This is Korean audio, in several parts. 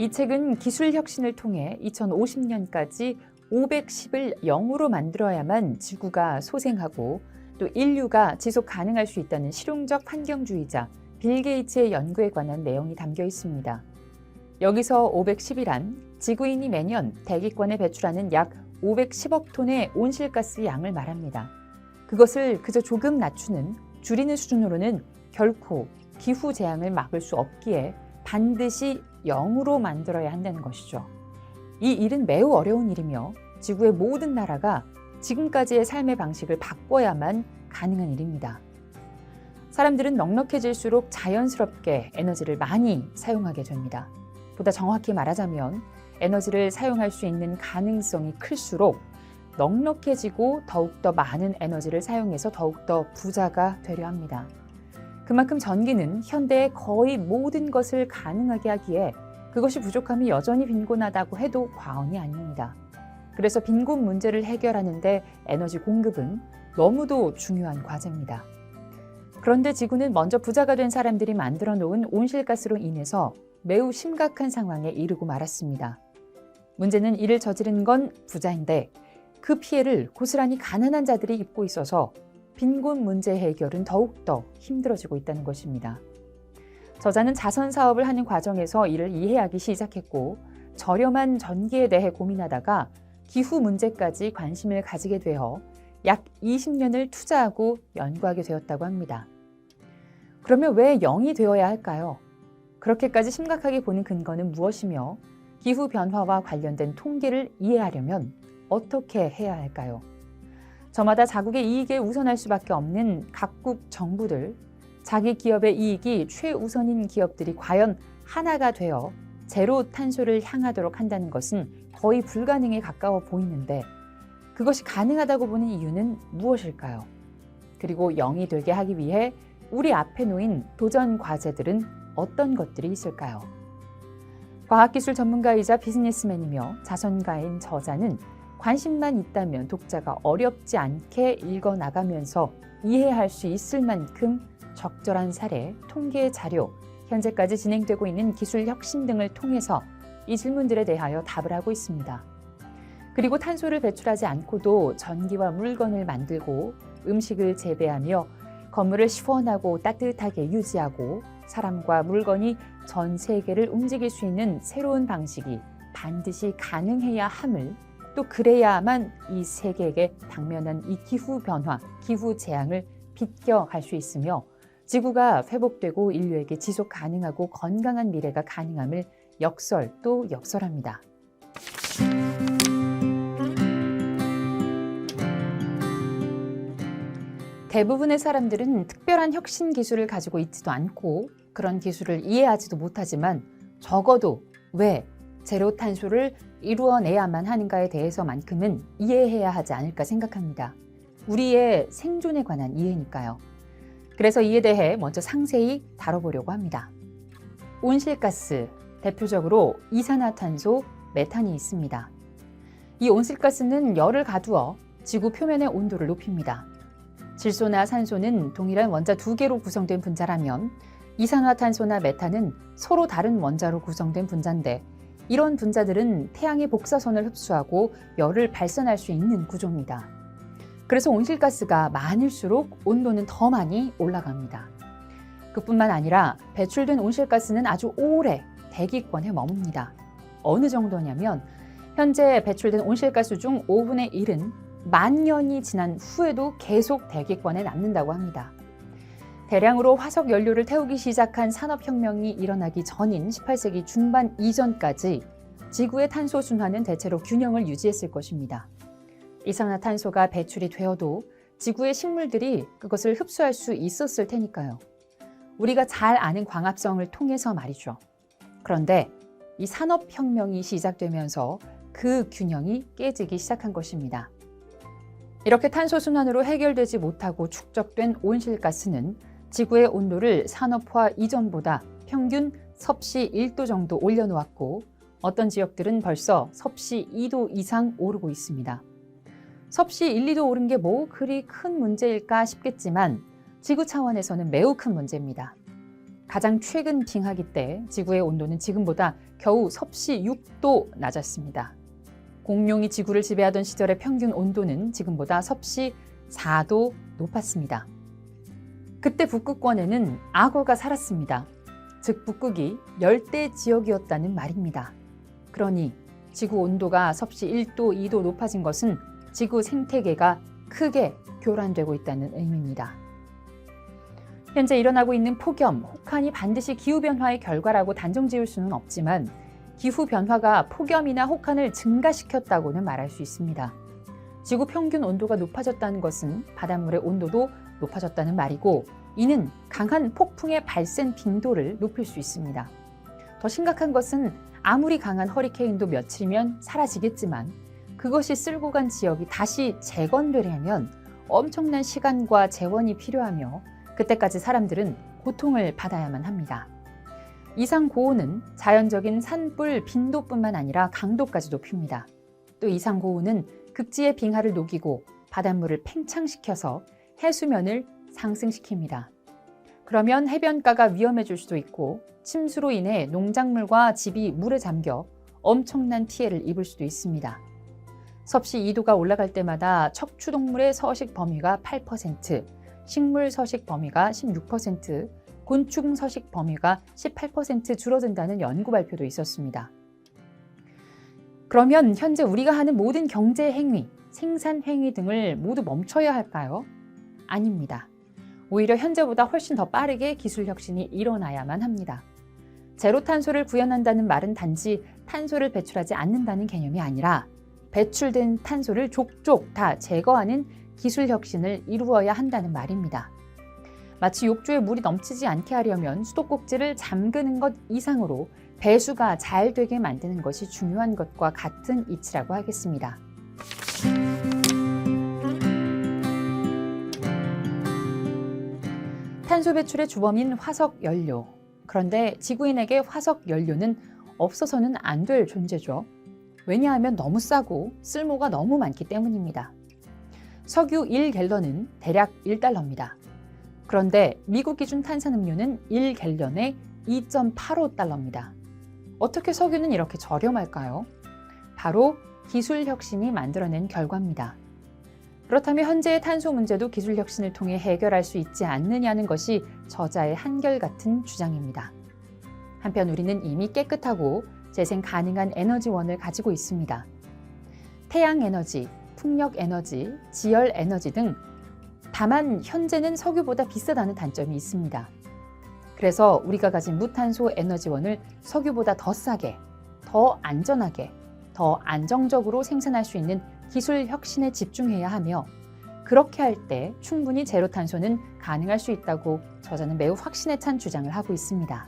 이 책은 기술 혁신을 통해 2050년까지 510을 0으로 만들어야만 지구가 소생하고 또 인류가 지속 가능할 수 있다는 실용적 환경주의자 빌 게이츠의 연구에 관한 내용이 담겨 있습니다. 여기서 510이란 지구인이 매년 대기권에 배출하는 약 510억 톤의 온실가스 양을 말합니다. 그것을 그저 조금 낮추는 줄이는 수준으로는 결코 기후 재앙을 막을 수 없기에 반드시 0으로 만들어야 한다는 것이죠. 이 일은 매우 어려운 일이며 지구의 모든 나라가 지금까지의 삶의 방식을 바꿔야만 가능한 일입니다. 사람들은 넉넉해질수록 자연스럽게 에너지를 많이 사용하게 됩니다. 보다 정확히 말하자면 에너지를 사용할 수 있는 가능성이 클수록 넉넉해지고 더욱더 많은 에너지를 사용해서 더욱더 부자가 되려 합니다. 그만큼 전기는 현대의 거의 모든 것을 가능하게 하기에 그것이 부족함이 여전히 빈곤하다고 해도 과언이 아닙니다. 그래서 빈곤 문제를 해결하는데 에너지 공급은 너무도 중요한 과제입니다. 그런데 지구는 먼저 부자가 된 사람들이 만들어 놓은 온실가스로 인해서 매우 심각한 상황에 이르고 말았습니다. 문제는 이를 저지른 건 부자인데 그 피해를 고스란히 가난한 자들이 입고 있어서 빈곤 문제 해결은 더욱더 힘들어지고 있다는 것입니다. 저자는 자선 사업을 하는 과정에서 이를 이해하기 시작했고 저렴한 전기에 대해 고민하다가 기후 문제까지 관심을 가지게 되어 약 20년을 투자하고 연구하게 되었다고 합니다. 그러면 왜 0이 되어야 할까요? 그렇게까지 심각하게 보는 근거는 무엇이며 기후 변화와 관련된 통계를 이해하려면 어떻게 해야 할까요? 저마다 자국의 이익에 우선할 수밖에 없는 각국 정부들, 자기 기업의 이익이 최우선인 기업들이 과연 하나가 되어 제로 탄소를 향하도록 한다는 것은 거의 불가능에 가까워 보이는데 그것이 가능하다고 보는 이유는 무엇일까요? 그리고 영이 되게 하기 위해 우리 앞에 놓인 도전 과제들은 어떤 것들이 있을까요? 과학기술 전문가이자 비즈니스맨이며 자선가인 저자는 관심만 있다면 독자가 어렵지 않게 읽어 나가면서 이해할 수 있을 만큼 적절한 사례, 통계 자료, 현재까지 진행되고 있는 기술 혁신 등을 통해서 이 질문들에 대하여 답을 하고 있습니다. 그리고 탄소를 배출하지 않고도 전기와 물건을 만들고 음식을 재배하며 건물을 시원하고 따뜻하게 유지하고 사람과 물건이 전 세계를 움직일 수 있는 새로운 방식이 반드시 가능해야 함을 또 그래야만 이 세계에게 당면한 이 기후 변화, 기후 재앙을 비껴갈 수 있으며 지구가 회복되고 인류에게 지속 가능하고 건강한 미래가 가능함을 역설 또 역설합니다. 대부분의 사람들은 특별한 혁신 기술을 가지고 있지도 않고 그런 기술을 이해하지도 못하지만 적어도 왜 제로 탄소를 이루어내야만 하는가에 대해서만큼은 이해해야 하지 않을까 생각합니다. 우리의 생존에 관한 이해니까요. 그래서 이에 대해 먼저 상세히 다뤄보려고 합니다. 온실가스, 대표적으로 이산화탄소, 메탄이 있습니다. 이 온실가스는 열을 가두어 지구 표면의 온도를 높입니다. 질소나 산소는 동일한 원자 두 개로 구성된 분자라면 이산화탄소나 메탄은 서로 다른 원자로 구성된 분자인데 이런 분자들은 태양의 복사선을 흡수하고 열을 발산할 수 있는 구조입니다. 그래서 온실가스가 많을수록 온도는 더 많이 올라갑니다. 그뿐만 아니라 배출된 온실가스는 아주 오래 대기권에 머뭅니다. 어느 정도냐면 현재 배출된 온실가스 중 5분의 1은 만 년이 지난 후에도 계속 대기권에 남는다고 합니다. 대량으로 화석 연료를 태우기 시작한 산업혁명이 일어나기 전인 18세기 중반 이전까지 지구의 탄소 순환은 대체로 균형을 유지했을 것입니다. 이산화탄소가 배출이 되어도 지구의 식물들이 그것을 흡수할 수 있었을 테니까요. 우리가 잘 아는 광합성을 통해서 말이죠. 그런데 이 산업혁명이 시작되면서 그 균형이 깨지기 시작한 것입니다. 이렇게 탄소 순환으로 해결되지 못하고 축적된 온실가스는 지구의 온도를 산업화 이전보다 평균 섭씨 1도 정도 올려놓았고 어떤 지역들은 벌써 섭씨 2도 이상 오르고 있습니다. 섭씨 1, 2도 오른 게 뭐 그리 큰 문제일까 싶겠지만 지구 차원에서는 매우 큰 문제입니다. 가장 최근 빙하기 때 지구의 온도는 지금보다 겨우 섭씨 6도 낮았습니다. 공룡이 지구를 지배하던 시절의 평균 온도는 지금보다 섭씨 4도 높았습니다. 그때 북극권에는 악어가 살았습니다. 즉 북극이 열대 지역이었다는 말입니다. 그러니 지구 온도가 섭씨 1도, 2도 높아진 것은 지구 생태계가 크게 교란되고 있다는 의미입니다. 현재 일어나고 있는 폭염, 혹한이 반드시 기후변화의 결과라고 단정 지을 수는 없지만 기후변화가 폭염이나 혹한을 증가시켰다고는 말할 수 있습니다. 지구 평균 온도가 높아졌다는 것은 바닷물의 온도도 높아졌다는 말이고 이는 강한 폭풍의 발생 빈도를 높일 수 있습니다. 더 심각한 것은 아무리 강한 허리케인도 며칠이면 사라지겠지만 그것이 쓸고 간 지역이 다시 재건되려면 엄청난 시간과 재원이 필요하며 그때까지 사람들은 고통을 받아야만 합니다. 이상 고온은 자연적인 산불 빈도뿐만 아니라 강도까지 높입니다. 또 이상 고온은 극지의 빙하를 녹이고 바닷물을 팽창시켜서 해수면을 상승시킵니다. 그러면 해변가가 위험해질 수도 있고 침수로 인해 농작물과 집이 물에 잠겨 엄청난 피해를 입을 수도 있습니다. 섭씨 2도가 올라갈 때마다 척추동물의 서식 범위가 8%, 식물 서식 범위가 16%, 곤충 서식 범위가 18% 줄어든다는 연구 발표도 있었습니다. 그러면 현재 우리가 하는 모든 경제 행위, 생산 행위 등을 모두 멈춰야 할까요? 아닙니다. 오히려 현재보다 훨씬 더 빠르게 기술 혁신이 일어나야만 합니다. 제로 탄소를 구현한다는 말은 단지 탄소를 배출하지 않는다는 개념이 아니라 배출된 탄소를 족족 다 제거하는 기술 혁신을 이루어야 한다는 말입니다. 마치 욕조에 물이 넘치지 않게 하려면 수도꼭지를 잠그는 것 이상으로 배수가 잘 되게 만드는 것이 중요한 것과 같은 이치라고 하겠습니다. 탄소 배출의 주범인 화석 연료. 그런데 지구인에게 화석 연료는 없어서는 안 될 존재죠. 왜냐하면 너무 싸고 쓸모가 너무 많기 때문입니다. 석유 1갤런은 대략 1달러입니다. 그런데 미국 기준 탄산음료는 1갤런에 2.85달러입니다. 어떻게 석유는 이렇게 저렴할까요? 바로 기술 혁신이 만들어낸 결과입니다. 그렇다면 현재의 탄소 문제도 기술 혁신을 통해 해결할 수 있지 않느냐는 것이 저자의 한결같은 주장입니다. 한편 우리는 이미 깨끗하고 재생 가능한 에너지원을 가지고 있습니다. 태양 에너지, 풍력 에너지, 지열 에너지 등 다만 현재는 석유보다 비싸다는 단점이 있습니다. 그래서 우리가 가진 무탄소 에너지원을 석유보다 더 싸게, 더 안전하게, 더 안정적으로 생산할 수 있는 기술 혁신에 집중해야 하며 그렇게 할 때 충분히 제로 탄소는 가능할 수 있다고 저자는 매우 확신에 찬 주장을 하고 있습니다.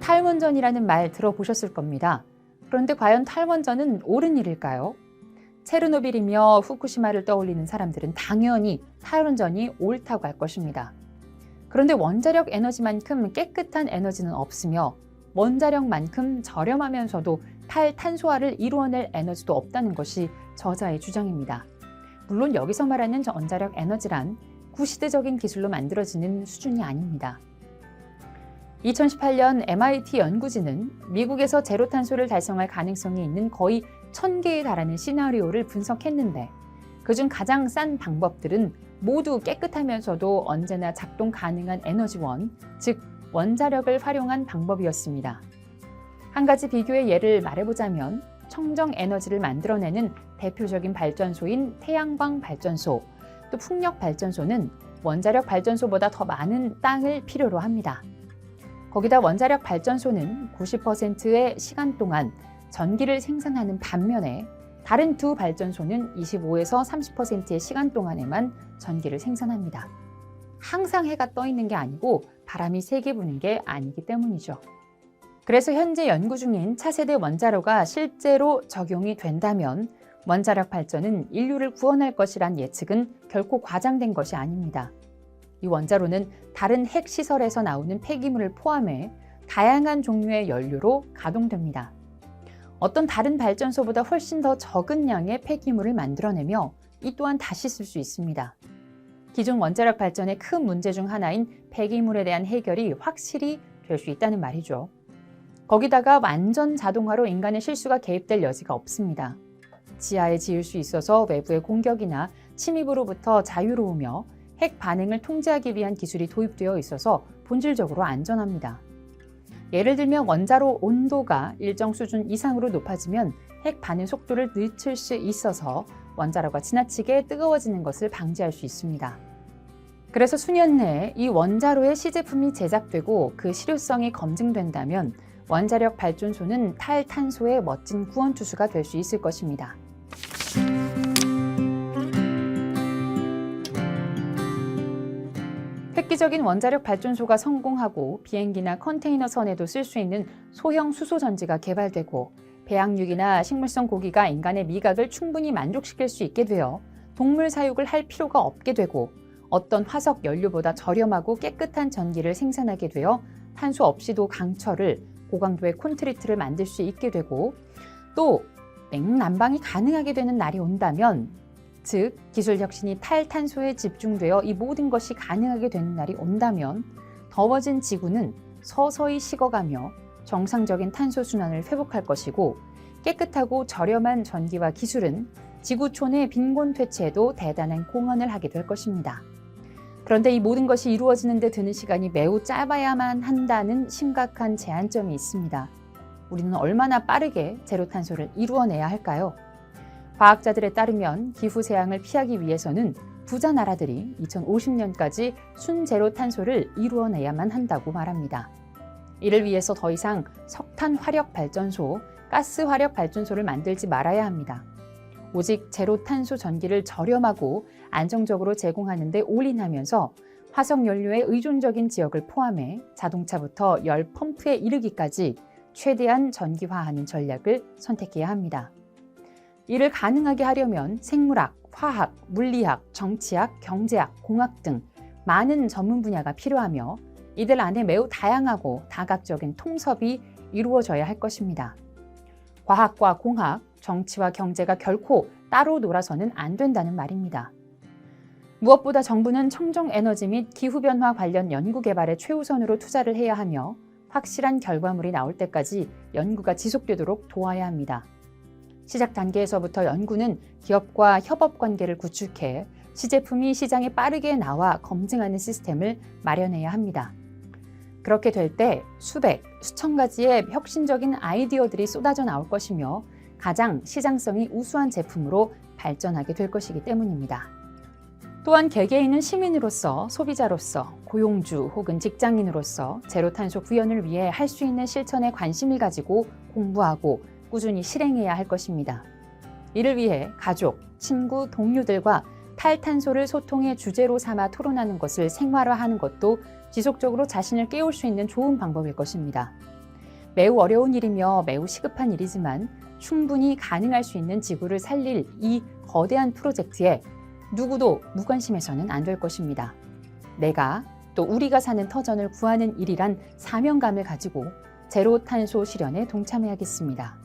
탈원전이라는 말 들어보셨을 겁니다. 그런데 과연 탈원전은 옳은 일일까요? 체르노빌이며 후쿠시마를 떠올리는 사람들은 당연히 탈원전이 옳다고 할 것입니다. 그런데 원자력 에너지만큼 깨끗한 에너지는 없으며 원자력만큼 저렴하면서도 탈탄소화를 이루어낼 에너지도 없다는 것이 저자의 주장입니다. 물론 여기서 말하는 원자력 에너지란 구시대적인 기술로 만들어지는 수준이 아닙니다. 2018년 MIT 연구진은 미국에서 제로 탄소를 달성할 가능성이 있는 거의 1000개에 달하는 시나리오를 분석했는데 그중 가장 싼 방법들은 모두 깨끗하면서도 언제나 작동 가능한 에너지원, 즉 원자력을 활용한 방법이었습니다. 한 가지 비교의 예를 말해보자면 청정 에너지를 만들어내는 대표적인 발전소인 태양광 발전소, 또 풍력 발전소는 원자력 발전소보다 더 많은 땅을 필요로 합니다. 거기다 원자력 발전소는 90%의 시간 동안 전기를 생산하는 반면에 다른 두 발전소는 25에서 30%의 시간 동안에만 전기를 생산합니다. 항상 해가 떠 있는 게 아니고 바람이 세게 부는 게 아니기 때문이죠. 그래서 현재 연구 중인 차세대 원자로가 실제로 적용이 된다면 원자력 발전은 인류를 구원할 것이란 예측은 결코 과장된 것이 아닙니다. 이 원자로는 다른 핵 시설에서 나오는 폐기물을 포함해 다양한 종류의 연료로 가동됩니다. 어떤 다른 발전소보다 훨씬 더 적은 양의 폐기물을 만들어내며 이 또한 다시 쓸 수 있습니다. 기존 원자력 발전의 큰 문제 중 하나인 폐기물에 대한 해결이 확실히 될 수 있다는 말이죠. 거기다가 완전 자동화로 인간의 실수가 개입될 여지가 없습니다. 지하에 지을 수 있어서 외부의 공격이나 침입으로부터 자유로우며 핵 반응을 통제하기 위한 기술이 도입되어 있어서 본질적으로 안전합니다. 예를 들면 원자로 온도가 일정 수준 이상으로 높아지면 핵 반응 속도를 늦출 수 있어서 원자로가 지나치게 뜨거워지는 것을 방지할 수 있습니다. 그래서 수년 내에 이 원자로의 시제품이 제작되고 그 실효성이 검증된다면 원자력 발전소는 탈탄소의 멋진 구원투수가 될 수 있을 것입니다. 획기적인 원자력 발전소가 성공하고 비행기나 컨테이너 선에도 쓸 수 있는 소형 수소 전지가 개발되고 배양육이나 식물성 고기가 인간의 미각을 충분히 만족시킬 수 있게 되어 동물 사육을 할 필요가 없게 되고 어떤 화석 연료보다 저렴하고 깨끗한 전기를 생산하게 되어 탄소 없이도 강철을 고강도의 콘크리트를 만들 수 있게 되고 또 냉난방이 가능하게 되는 날이 온다면 즉 기술 혁신이 탈탄소에 집중되어 이 모든 것이 가능하게 되는 날이 온다면 더워진 지구는 서서히 식어가며 정상적인 탄소 순환을 회복할 것이고 깨끗하고 저렴한 전기와 기술은 지구촌의 빈곤 퇴치에도 대단한 공헌을 하게 될 것입니다. 그런데 이 모든 것이 이루어지는 데 드는 시간이 매우 짧아야만 한다는 심각한 제한점이 있습니다. 우리는 얼마나 빠르게 제로 탄소를 이루어내야 할까요? 과학자들에 따르면 기후 재앙을 피하기 위해서는 부자 나라들이 2050년까지 순제로 탄소를 이루어내야만 한다고 말합니다. 이를 위해서 더 이상 석탄 화력 발전소, 가스 화력 발전소를 만들지 말아야 합니다. 오직 제로 탄소 전기를 저렴하고 안정적으로 제공하는 데 올인하면서 화석 연료의 의존적인 지역을 포함해 자동차부터 열 펌프에 이르기까지 최대한 전기화하는 전략을 선택해야 합니다. 이를 가능하게 하려면 생물학, 화학, 물리학, 정치학, 경제학, 공학 등 많은 전문 분야가 필요하며 이들 안에 매우 다양하고 다각적인 통섭이 이루어져야 할 것입니다. 과학과 공학, 정치와 경제가 결코 따로 놀아서는 안 된다는 말입니다. 무엇보다 정부는 청정 에너지 및 기후변화 관련 연구 개발에 최우선으로 투자를 해야 하며 확실한 결과물이 나올 때까지 연구가 지속되도록 도와야 합니다. 시작 단계에서부터 연구는 기업과 협업 관계를 구축해 시제품이 시장에 빠르게 나와 검증하는 시스템을 마련해야 합니다. 그렇게 될 때 수백, 수천 가지의 혁신적인 아이디어들이 쏟아져 나올 것이며 가장 시장성이 우수한 제품으로 발전하게 될 것이기 때문입니다. 또한 개개인은 시민으로서, 소비자로서, 고용주 혹은 직장인으로서 제로 탄소 구현을 위해 할 수 있는 실천에 관심을 가지고 공부하고 꾸준히 실행해야 할 것입니다. 이를 위해 가족, 친구, 동료들과 탈탄소를 소통의 주제로 삼아 토론하는 것을 생활화하는 것도 지속적으로 자신을 깨울 수 있는 좋은 방법일 것입니다. 매우 어려운 일이며 매우 시급한 일이지만 충분히 가능할 수 있는 지구를 살릴 이 거대한 프로젝트에 누구도 무관심해서는 안 될 것입니다. 내가 또 우리가 사는 터전을 구하는 일이란 사명감을 가지고 제로 탄소 실현에 동참해야겠습니다.